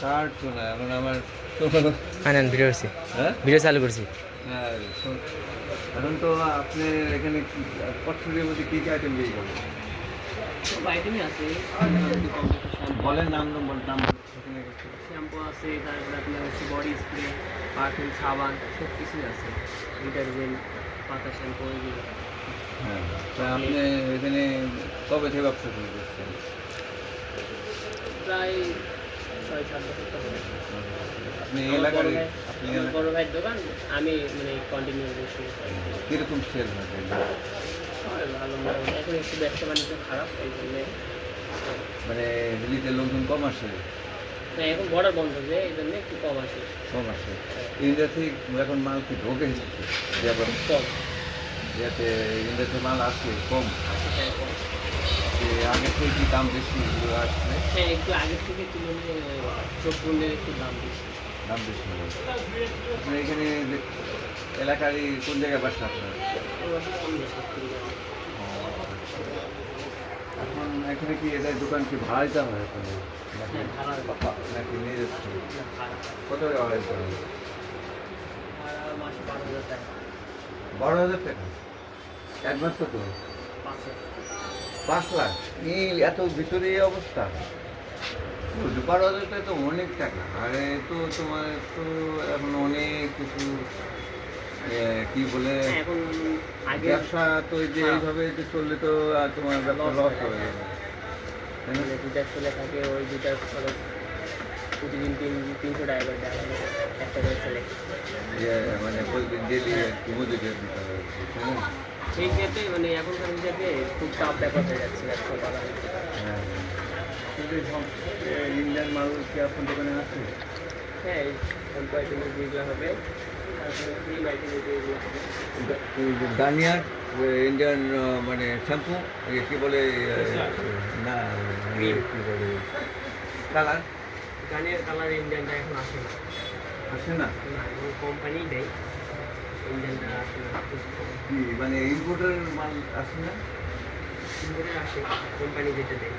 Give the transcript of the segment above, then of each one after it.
Card তো না এখন আমার তো ভিডিও করছি। হ্যাঁ? ভিডিও চালু করছি। হ্যাঁ, তো- এখন তো আপনি এখানে পটফুলির মধ্যে কী কী আইটেম করেন সব আইটেমই আছে। বলেন নাম নম্বর নাম। শ্যাম্পু আছে। তারপরে আপনার হচ্ছে বডি স্প্রে পারফিউম সাবান সব কিছুই আছে। ডিটারজেন্ট পাতা শ্যাম্পু এগুলো। হ্যাঁ তা আপনি এখানে কবে থেকে ব্যবসা শুরু করছেন? প্রায় ছয় সাত বছর তো হবে। আপনি এলাকার আপনি আমার বড় ভাইয়ের দোকান আমি মানে কন্টিনিউ করছি কীরকম সেল হয় হয় ভালো এখন একটু ব্যবসা বাণিজ্য খারাপ এই জন্যে। মানে দিল্লিতে লোকজন কম আসে? না এখন বর্ডার বন্ধ যে এই জন্য একটু কম আসে। কম আসে। ইন্ডিয়া থেকে এখন মাল কি ঢোকে? কম। যাতে ইন্ডিয়াতে মাল আসে কম? আসে কম। যে আগে থেকে কি দাম বেশি এগুলো আসলে হ্যাঁ একটু আগের থেকে তুলনায় চোখ পণ্যের একটু দাম বেশি। দাম বেশি হয় আপনি এখানে যে এলাকারই কোন জায়গায় বাসা আপনার? আমার সামনে সত্তর গ্রাম এখন এখানে কি এটা দোকান কি ভাড়া দিতে হয় এখানে? নাকি হ্যাঁ ভাড়ার নাকি নিজস্ব ভাড়া কত টাকা ভাড়া দিতে হয় ভাড়া মাসে পাঁচ হাজার টাকা। বারো হাজার টাকা? অ্যাডভান্স কত পাঁচ হাজার। পাঁচ লাখ এই এত ভিতরে এই অবস্থা বলতে বারো তো অনেক টাকা আরে তো তোমার তো এখন অনেক কিছু কি বলে হ্যাঁ, ব্যবসা তো যে হ্যাঁ। এইভাবে যে চললে তো তোমার ব্যবসা লস হয়ে হয়ে যাবে। দুটার চলে থাকে ওই দুটার খরচ প্রতিদিন তিন তিনশো টাকা করে দেওয়া হয় একটা করে ছেলে মানে প্রতিদিন ডেলি মজুরি দিতে হবে তাই না? সেই ক্ষেত্রে মানে এখনকার হিসাবে খুব টাফ ব্যাপার হয়ে যাচ্ছে ব্যবসা করা কিন্তু ইন্ডিয়ান মাল কি আপনার দোকানে আছে? হ্যাঁ হবে গার্নিয়ার ইন্ডিয়ান মানে শ্যাম্পু কি বলে না. কি বলে কালার। গানের কালার ইন্ডিয়ানটা এখন আসে না। আসে না? না এখন কোম্পানি দেয় ইন্ডিয়ানটা আসে না কি মানে ইম্পোর্টার মাল আসে না? ইম্পোর্টের আসে কোম্পানি যেটা দেয়।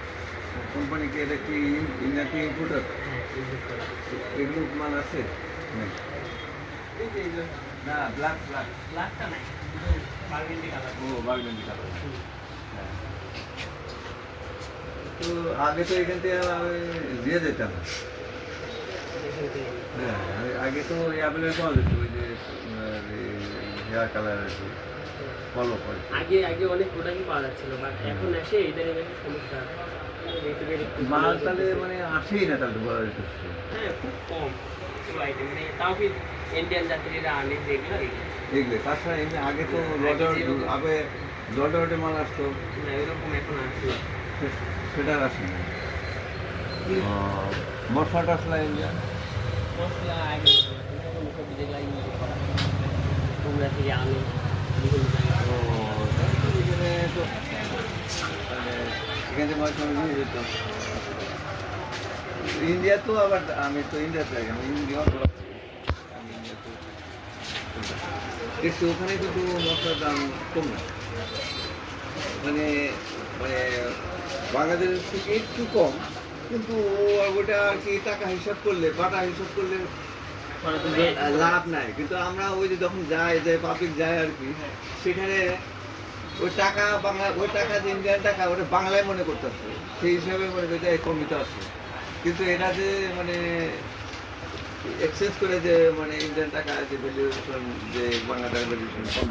কোম্পানি কি এটা কি ইন্ডিয়া কি ইম্পোর্টার হ্যাঁ ইম্পোর্ট করা এগুলো মাল আছে? নেই। না ব্ল্যাক ব্ল্যাক ব্ল্যাকটা নাই। বার্গেন্ডি কালার ও বাগদানি কালার হ্যাঁ। তো আগে তো এখান থেকে আমি দিয়ে যেতাম। হ্যাঁ আগে- তো অ্যাভেলেবল পাওয়া যেত ওই যে হেয়ার কালার আর কি ফলো করে আগে আগে অনেক প্রোডাক্টই পাওয়া যাচ্ছিল বাট এখন এসে এটার বেশি সমস্যা। মাল তাহলে মানে আসেই না তাহলে বলা যেতেছে হ্যাঁ খুব কম। মানে তাও কি ইন্ডিয়ান যাত্রীরা আনে যেগুলো এগুলো তাছাড়া এমনি আগে তো লডার আগে লডারে মাল আসতো। না এরকম এখন আসে না। সেটা আসে না। মশলা টসলা ইন্ডিয়া মশলা আগে না, যেগুলো ইউজ করা। থেকে মাঝে ইন্ডিয়া তো আবার আমি তো ইন্ডিয়াতে আমি ইন্ডিয়া আমি ইন্ডিয়াতে দেখছি ওখানে কিন্তু মশলার দাম কম না। মানে মানে বাংলাদেশের থেকে একটু কম, কিন্তু ওটা আর কি টাকা হিসাব করলে, বাটা হিসাব করলে লাভ নাই। কিন্তু আমরা ওই যে যখন যাই, যে পাবলিক যায় আর কি, সেখানে ওই টাকা বাংলা, ওই টাকা যে ইন্ডিয়ান টাকা, ওটা বাংলায় মনে করতেছে। সেই হিসাবে মনে করতে এই কমিতে আছে। কিন্তু এটা যে মানে এক্সচেঞ্জ করে যে মানে ইন্ডিয়ান টাকা যে ভ্যালুয়েশন যে বাংলা টাকা ভ্যালুয়েশন কম